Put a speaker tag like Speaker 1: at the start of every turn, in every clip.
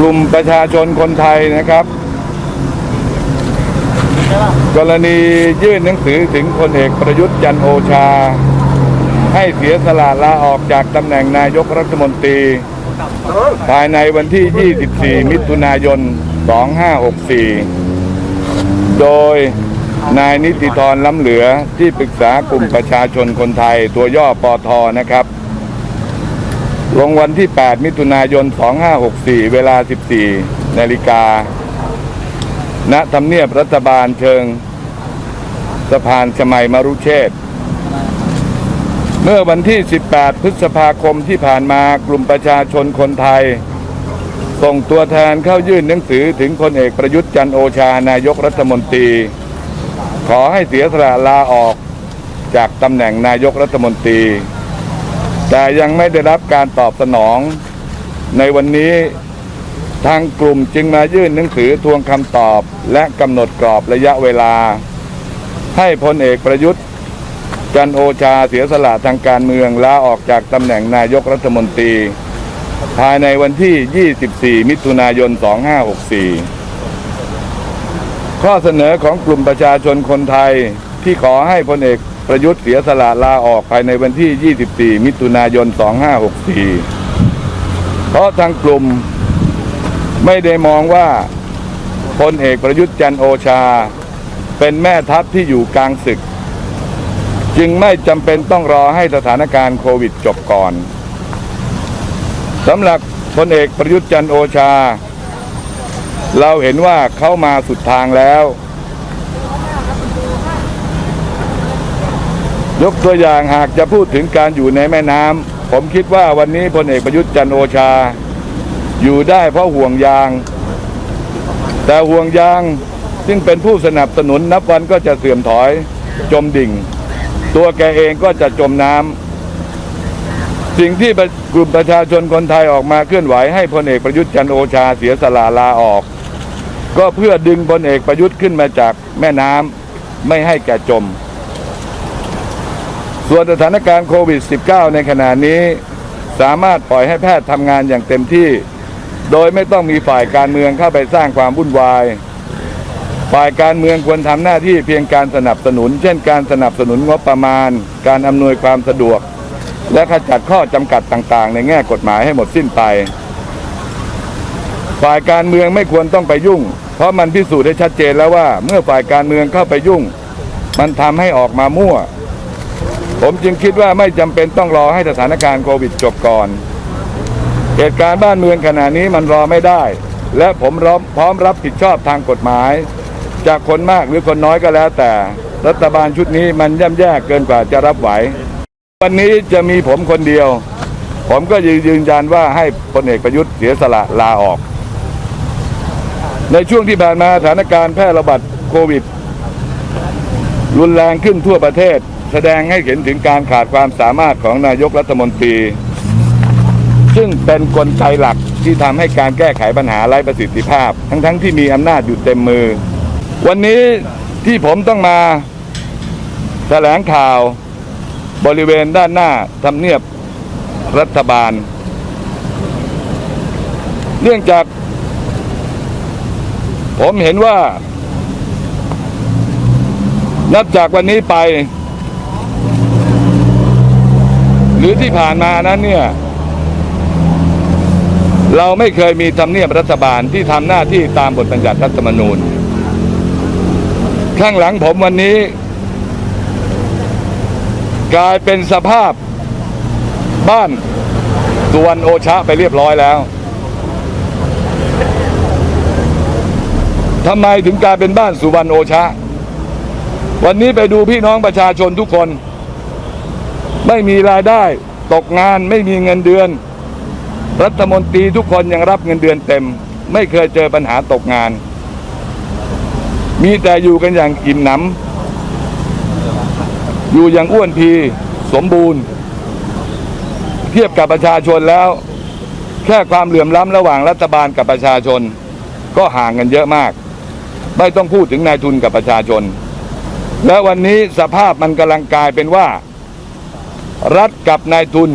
Speaker 1: กลุ่มประชาชนคนไทยนะครับ กรณียื่นหนังสือถึงพลเอกประยุทธ์จันโอชา ให้เสียสละลาออกจากตำแหน่งนายกรัฐมนตรี ภายในวันที่ 24 มิถุนายน 2564 โดยนายนิติธรล้ำเหลือที่ปรึกษากลุ่มประชาชนคนไทยตัวย่อปอทนะครับ ลงวันที่ 8 มิถุนายน 2564 เวลา 14 นาฬิกา ณ ทำเนียบรัฐบาลเชิงสะพานชมัยมรุเชษเมื่อวันที่ 18 พฤษภาคมที่ผ่านมากลุ่มประชาชนคนไทย ส่งตัวแทนเข้ายื่นหนังสือถึงพลเอกประยุทธ์จันโอชานายกรัฐมนตรี ขอให้เสียสละลาออกจากตำแหน่งนายกรัฐมนตรี แต่ยังไม่ได้รับการตอบสนอง ในวันนี้ทางกลุ่มจึงมายื่นหนังสือทวงคำตอบและกำหนดกรอบระยะเวลา ให้พลเอกประยุทธ์ จันโอชาเสียสละทางการเมืองลาออกจากตำแหน่งนายกรัฐมนตรี ภายในวันที่ 24 มิถุนายน 2564 ข้อเสนอของกลุ่มประชาชนคนไทยที่ขอให้พลเอก ประยุทธ์เสียสละลาออกภายในวันที่ 24 มิถุนายน 2564 เพราะทางกลุ่มไม่ได้มองว่าพลเอกประยุทธ์จันโอชา เป็นแม่ทัพที่อยู่กลางศึก จึงไม่จำเป็นต้องรอให้สถานการณ์โควิดจบก่อนสำหรับพลเอกประยุทธ์จันโอชา เราเห็นว่าเขามาสุดทางแล้ว ยกตัวอย่างหากจะพูดถึงการอยู่ในแม่น้ำผมคิดว่าวันนี้พลเอกประยุทธ์จันโอชา อยู่ได้เพราะห่วงยาง แต่ห่วงยางซึ่งเป็นผู้สนับสนุนนับวันก็จะเสื่อมถอยจมดิ่ง ตัวแกเองก็จะจมน้ำสิ่งที่กลุ่มประชาชนคนไทยออกมาเคลื่อนไหวให้พลเอกประยุทธ์จันโอชาเสียสละลาออก ก็เพื่อดึงพลเอกประยุทธ์ขึ้นมาจากแม่น้ำไม่ให้แกจม ส่วนสถานการณ์โควิด -19 ในขณะนี้สามารถปล่อยให้แพทย์ทำงานอย่างเต็มที่ โดยไม่ต้องมีฝ่ายการเมืองเข้าไปสร้างความวุ่นวาย ฝ่ายการเมืองควรทำหน้าที่เพียงการสนับสนุน เช่นการสนับสนุนงบประมาณ การอำนวยความสะดวก และขจัดข้อจำกัดต่างๆ ในแง่กฎหมายให้หมดสิ้นไป ฝ่ายการเมืองไม่ควรต้องไปยุ่ง เพราะมันพิสูจน์ได้ชัดเจนแล้วว่า เมื่อฝ่ายการเมืองเข้าไปยุ่ง มันทำให้ออกมามั่ว ผมจึงคิดว่าไม่จำเป็นต้องรอให้สถานการณ์โควิดจบก่อน เหตุการณ์บ้านเมืองขณะนี้มันรอไม่ได้ และผมพร้อมรับผิดชอบทางกฎหมาย จากคนมากหรือคนน้อยก็แล้วแต่ รัฐบาลชุดนี้มันย่ำแย่เกินกว่าจะรับไหว วันนี้จะมีผมคนเดียว ผมก็ยืนยันว่าให้พลเอกประยุทธ์เสียสละลาออก ในช่วงที่ผ่านมาสถานการณ์แพร่ระบาดโควิด รุนแรงขึ้นทั่วประเทศ แสดงให้เห็นถึงการขาดความสามารถของนายกรัฐมนตรี ซึ่งเป็นกลไกหลักที่ทำให้การแก้ไขปัญหาไร้ประสิทธิภาพ ทั้งๆทที่มีอำนาจอยู่เต็มมือ วันนี้ที่ผมต้องมาแถลงข่าวบริเวณด้านหน้าทำเนียบรัฐบาล เนื่องจาก ผมเห็นว่า นับจากวันนี้ไป หรือที่ผ่านมานั้นเนี่ย เราไม่เคยมีทำเนียบรัฐบาลที่ทำหน้าที่ตามบทบัญญัติรัฐธรรมนูญ ข้างหลังผมวันนี้ กลายเป็นสภาพบ้านสุวรรณโอชะไปเรียบร้อยแล้วทำไมถึงกลายเป็นบ้านสุวรรณโอชะ วันนี้ไปดูพี่น้องประชาชนทุกคน ไม่มีรายได้ ตกงานไม่มีเงินเดือน รัฐมนตรีทุกคนยังรับเงินเดือนเต็ม ไม่เคยเจอปัญหาตกงาน มีแต่อยู่กันอย่างอิ่มหนำอยู่อย่างอ้วนพีสมบูรณ์ เทียบกับประชาชนแล้ว แค่ความเหลื่อมล้ำระหว่างรัฐบาลกับประชาชน ก็ห่างกันเยอะมาก ไม่ต้องพูดถึงนายทุนกับประชาชน และวันนี้สภาพมันกำลังกลายเป็นว่า รัฐกับนายทุน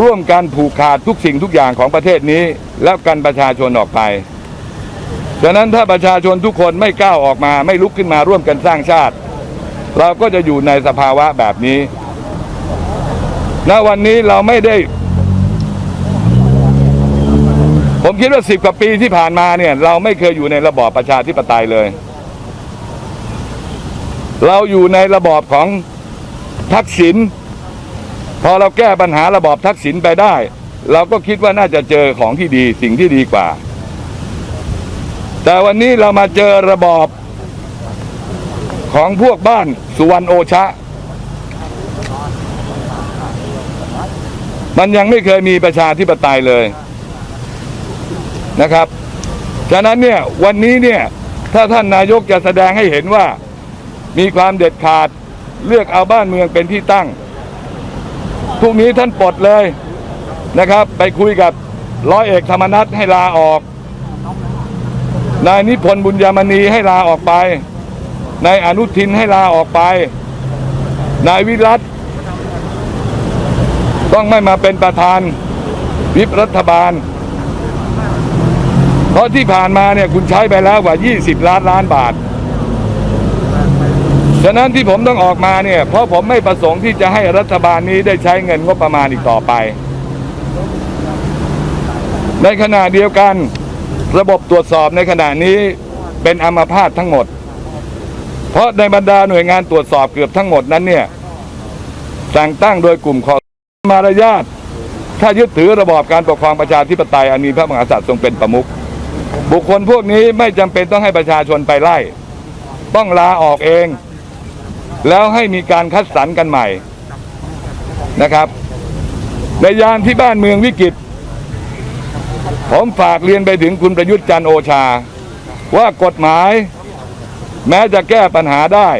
Speaker 1: ร่วมกันผูกขาดทุกสิ่งทุกอย่างของประเทศนี้ แล้วกันประชาชนออกไปฉะนั้นถ้าประชาชนทุกคนไม่ก้าวออกมาไม่ลุกขึ้นมาร่วมกันสร้างชาติ เราก็จะอยู่ในสภาวะแบบนี้ณวันนี้เราไม่ได้ ผมคิดว่าสิบกว่าปีที่ผ่านมาเนี่ย เราไม่เคยอยู่ในระบอบประชาธิปไตยเลย เราอยู่ในระบอบของทักษิณ พอเราแก้ปัญหาระบอบทักษิณไปได้ เราก็คิดว่าน่าจะเจอของที่ดีสิ่งที่ดีกว่า แต่วันนี้เรามาเจอระบอบของพวกบ้านสุวรรณโอชะ มันยังไม่เคยมีประชาธิปไตยเลยนะครับ ฉะนั้นเนี่ยวันนี้เนี่ยถ้าท่านนายกจะแสดงให้เห็นว่ามีความเด็ดขาดเลือกเอาบ้านเมืองเป็นที่ตั้ง พรุ่งนี้ท่านปลดเลยนะครับ ไปคุยกับร้อยเอกธรรมนัฐให้ลาออก นายนิพนธ์บุญยามณีให้ลาออกไปนายอนุทินให้ลาออกไป นายวิรัตต้องไม่มาเป็นประธานวิปรัฐบาล เพราะที่ผ่านมาเนี่ยคุณใช้ไปแล้วกว่า 20 ล้านล้านบาท ฉะนั้นที่ผมต้องออกมาเนี่ย เพราะผมไม่ประสงค์ที่จะให้รัฐบาลนี้ได้ใช้เงินงบประมาณอีกต่อไป ในขณะเดียวกันระบบตรวจสอบในขณะนี้เป็นอัมพาตทั้งหมด เพราะในบรรดาหน่วยงานตรวจสอบเกือบทั้งหมดนั้นเนี่ยแต่งตั้งโดยกลุ่มคอมารยาทถ้ายึดถือระบอบการปกครองประชาธิปไตยอันมีพระมหากษัตริย์ทรงเป็นประมุขบุคคลพวกนี้ไม่จำเป็นต้องให้ประชาชนไปไล่ ต้องลาออกเอง แล้วให้มีการคัดสรรกันใหม่นะครับ ในยามที่บ้านเมืองวิกฤต ผมฝากเรียนไปถึงคุณประยุทธ์จันโอชา ว่ากฎหมาย แม้จะแก้ปัญหาได้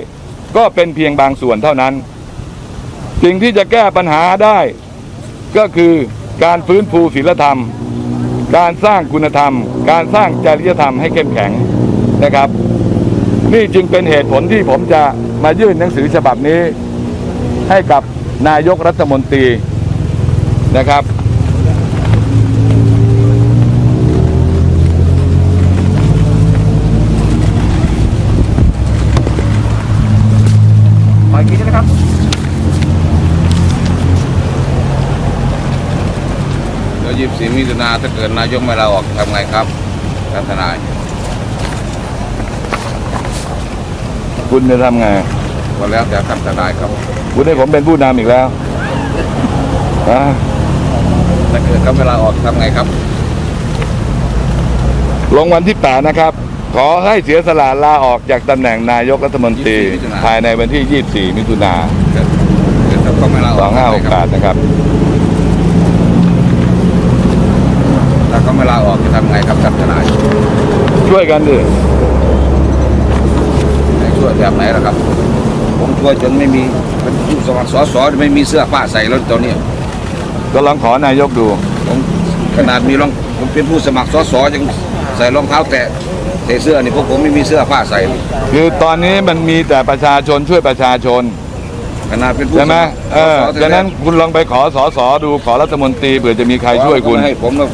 Speaker 1: ก็เป็นเพียงบางส่วนเท่านั้น สิ่งที่จะแก้ปัญหาได้ ก็คือการฟื้นฟูศีลธรรม การสร้างคุณธรรม การสร้างจริยธรรมให้เข้มแข็งนะครับ นี่จึงเป็นเหตุผลที่ผมจะ มายื่นหนังสือฉบับนี้ ให้กับนายกรัฐมนตรีนะครับ
Speaker 2: ขออีกทีได้ไหมครับ
Speaker 3: แล้วยี่สิบมิถุนาถ้าเกิดนายกไม่ลาออกทำไงครับท่านทนาย
Speaker 1: คุณจะทำไง
Speaker 3: ก็แล้วแต่ท่านทนายครับ
Speaker 1: คุณให้ผมเป็นผู้นำอีกแล้วอะ
Speaker 3: ถ้าเกิดเขาไม่ลาออกทำไงครับ
Speaker 1: ลงวันที่8นะครับ ขอให้เสียสละลาออกจากตำแหน่งนายกรัฐมนตรี
Speaker 3: 24มิถุนายน
Speaker 1: ภายในวันที่ 24 มิถุนา
Speaker 3: เกิดเกิดเขาไม่ลาออกทำไงครับ
Speaker 1: 2568นะครับ
Speaker 3: ถ้าเขาไม่ลาออกจะทำไงครับท่านทนาย
Speaker 1: ช่วยกันดิ
Speaker 3: ให้ ช่วยแบบไหนล่ะครับ ผมช่วยจนไม่มีเป็นผู้สมัครสสไม่มีเสื้อผ้าใส่แล้วตอนนี้
Speaker 1: ก็ลองขอนายกดู
Speaker 3: ผมขนาดมีรองผมเป็นผู้สมัครสสยังใส่รองเท้าแตะใส่เสื้อนี่พวกผมไม่มีเสื้อผ้าใส่เลย
Speaker 1: คือตอนนี้มันมีแต่ประชาชนช่วยประชาชน
Speaker 3: ขนาดเป็นผู้
Speaker 1: ใช่ไหม
Speaker 3: สคร
Speaker 1: เออ
Speaker 3: สส
Speaker 1: ฉะนั้นคุณลองไปขอสอสอดูขอรัฐมนตรีเผื่อจะมีใครช่วยคุณ
Speaker 3: ให้ผมนะ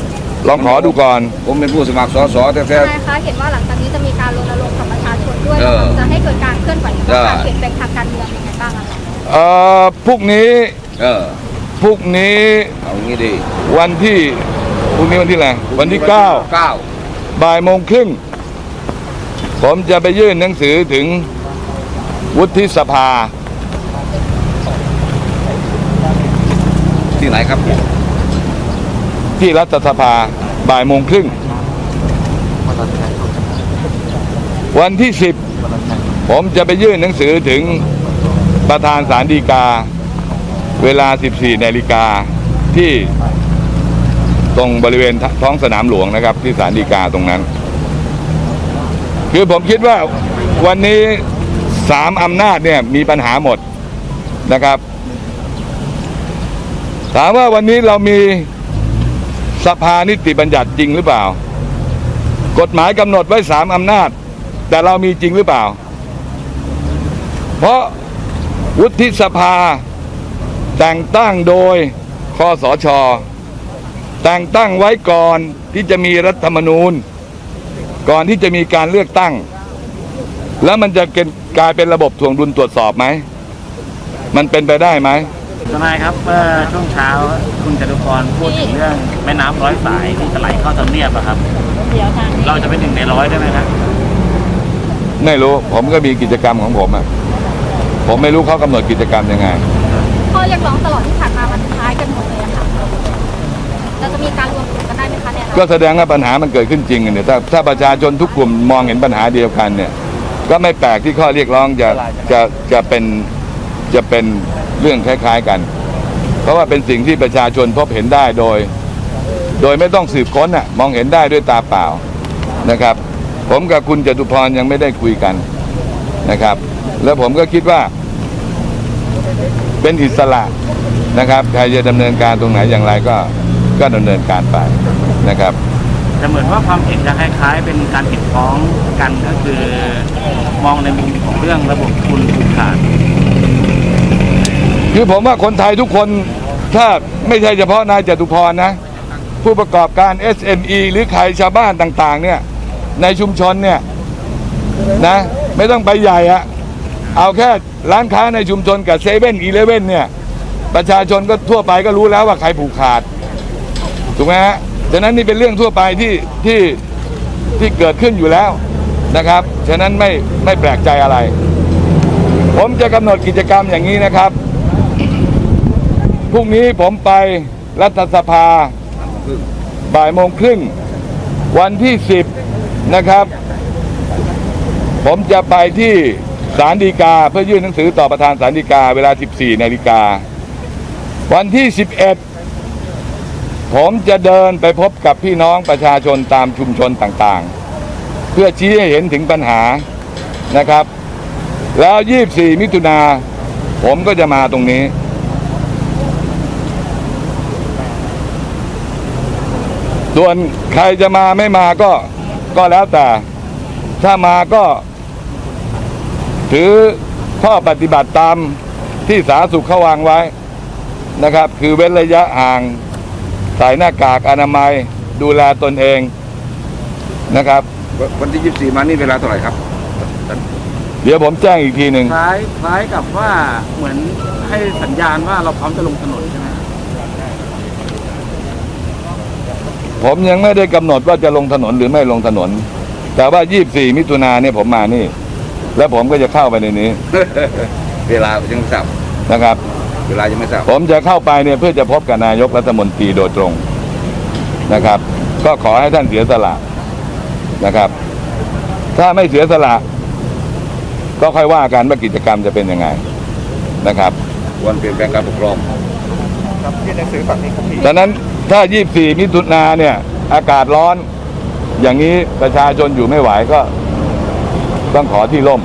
Speaker 1: ลองขอดูก่อน
Speaker 3: ผมเป็นผู้สมัครสสแท้
Speaker 4: ทนายคะเห็นว่าหลังจากนี้จะมีการรณรงค์กับ ประชาชนด้วย
Speaker 3: เออ
Speaker 4: จะให้เกิดการเคลื่อนไหวหรือ
Speaker 3: ได้
Speaker 4: ว่าการเปลี่ยนแปลงทางการเมืองยังไงบ้างอะคะ
Speaker 1: เอ่อพรุ่งนี้
Speaker 3: ๆเออ
Speaker 1: พรุ่งนี้
Speaker 3: เอางี้ดี
Speaker 1: วันที่พรุ่งนี้วันที่อะไรวันที่9
Speaker 3: เก้า
Speaker 1: บ่ายโมงครึ่งผมจะไปยื่นหนังสือถึงวุฒิสภา
Speaker 3: ที่ไหนครับ
Speaker 1: ที่รัฐสภาบ่ายโมงครึ่ง วันที่สิบผมจะไปยื่นหนังสือถึงประธานศาลฎีกา เวลา 14นาฬิกาที่ตรงบริเวณท้องสนามหลวงนะครับ ที่ศาลฎีกาตรงนั้น คือผมคิดว่าวันนี้สามอำนาจเนี่ยมีปัญหาหมดนะครับ ถามว่าวันนี้เรามีสภานิติบัญญัติจริงหรือเปล่า กฎหมายกำหนดไว้สามอำนาจ แต่เรามีจริงหรือเปล่า เพราะวุฒิสภา แต่งตั้งโดยคอสช แต่งตั้งไว้ก่อนที่จะมีรัฐธรรมนูญ ก่อนที่จะมีการเลือกตั้ง แล้วมันจะเป็นกลายเป็นระบบถ่วงดุลตรวจสอบไหม มันเป็นไปได้ไหม
Speaker 2: ทนายครับเมื่อช่วงเช้าคุณจตุพรพูดถึงเรื่องแม่น้ำร้อยสายที่จะไหลเข้าทำเนียบอะครับ เราจะเป็นหนึ่งในร้อยได้ไหมครับ
Speaker 1: ไม่รู้ผมก็มีกิจกรรมของผมอะผมไม่รู้เขากำหนดกิจกรรมยังไง
Speaker 4: ข้อเรียกร้องตลอดที่ผ่านมามันคล้ายกันหมดเลยอะค่ะเราจะมีการรวมกลุ่มกันได้ไหมคะเนี่ย
Speaker 1: ก็แสดงว่าปัญหามันเกิดขึ้นจริงอะเนี่ยถ้าถ้าประชาชนทุกกลุ่มมองเห็นปัญหาเดียวกันเนี่ย ก็ไม่แปลกที่ข้อเรียกร้องจะจะจะเป็นจะเป็นเรื่องคล้าย ๆกัน เพราะว่าเป็นสิ่งที่ประชาชนพบเห็นได้โดย โดยไม่ต้องสืบค้นอะมองเห็นได้ด้วยตาเปล่านะครับ ผมกับคุณจตุพรยังไม่ได้คุยกันนะครับ แล้วผมก็คิดว่า เป็นอิสระนะครับใครจะดำเนินการตรงไหนอย่างไรก็ก็ดำเนินการไปนะครับ
Speaker 2: แต่เหมือนว่าความเห็นจะคล้ายๆ เป็นการผิดฟ้องกันก็คือ มองในมุมของเรื่องระบบทุนผูกขาด
Speaker 1: คือผมว่าคนไทยทุกคนถ้าไม่ใช่เฉพาะนายจตุพรนะ ผู้ประกอบการ SME หรือใครชาวบ้านต่าง ๆ เนี่ย ในชุมชนเนี่ยนะไม่ต้องไปใหญ่อะเอาแค่ร้านค้าในชุมชนกับเซเว่นอีเลเว่นเนี่ย ประชาชนก็ทั่วไปก็รู้แล้วว่าใครผูกขาดถูกไหมฮะฉะนั้นนี่เป็นเรื่องทั่วไปที่ที่ที่เกิดขึ้นอยู่แล้วนะครับ ฉะนั้นไม่ไม่แปลกใจอะไร ผมจะกำหนดกิจกรรมอย่างนี้นะครับพรุ่งนี้ผมไปรัฐสภาบ่ายโมงครึ่ง วันที่ 10 นะครับ ผมจะไปที่ศาลฎีกาเพื่อยื่นหนังสือต่อประธานศาลฎีกาเวลา 14นาฬิกา วันที่ 11 ผมจะเดินไปพบกับพี่น้องประชาชนตามชุมชนต่างๆ เพื่อชี้ให้เห็นถึงปัญหานะครับ แล้ว 24 มิถุนาผมก็จะมาตรงนี้ ส่วนใครจะมาไม่มาก็ ก็แล้วแต่ ถ้ามาก็ถือข้อปฏิบัติตามที่สาธารณสุขเขาวางไว้นะครับ คือเว้นระยะห่างใส่หน้ากากอนามัยดูแลตนเองนะครับ
Speaker 3: วันที่ 24 มานี่เวลาเท่าไหร่ครับ
Speaker 1: เดี๋ยวผมแจ้งอีกทีหนึ่ง
Speaker 2: คล้ายคล้ายกับว่าเหมือนให้สัญญาณว่าเราพร้อมจะลงถนนใช่ไหม
Speaker 1: ผมยังไม่ได้กำหนดว่าจะลงถนนหรือไม่ลงถนน แต่ว่า 24 มิถุนาเนี่ยผมมานี่ แล้วผมก็จะเข้าไปในนี้
Speaker 3: เวลายังไม่ทราบ
Speaker 1: นะครับ
Speaker 3: เวลายังไม่ทราบ
Speaker 1: ผมจะเข้าไปเนี่ยเพื่อจะพบกับนายกรัฐมนตรีโดยตรงนะครับ ก็ขอให้ท่านเสียสละนะครับ ถ้าไม่เสียสละ ก็ค่อยว่ากันว่ากิจกรรมจะเป็นยังไงนะครับ
Speaker 3: วันเปลี่ยนแปลงการปกครอง
Speaker 1: ดังนั้น ถ้า 24 มิถุนาเนี่ย อากาศร้อน อย่างนี้ประชาชนอยู่ไม่ไหวก็ ต้องขอที่ร่ม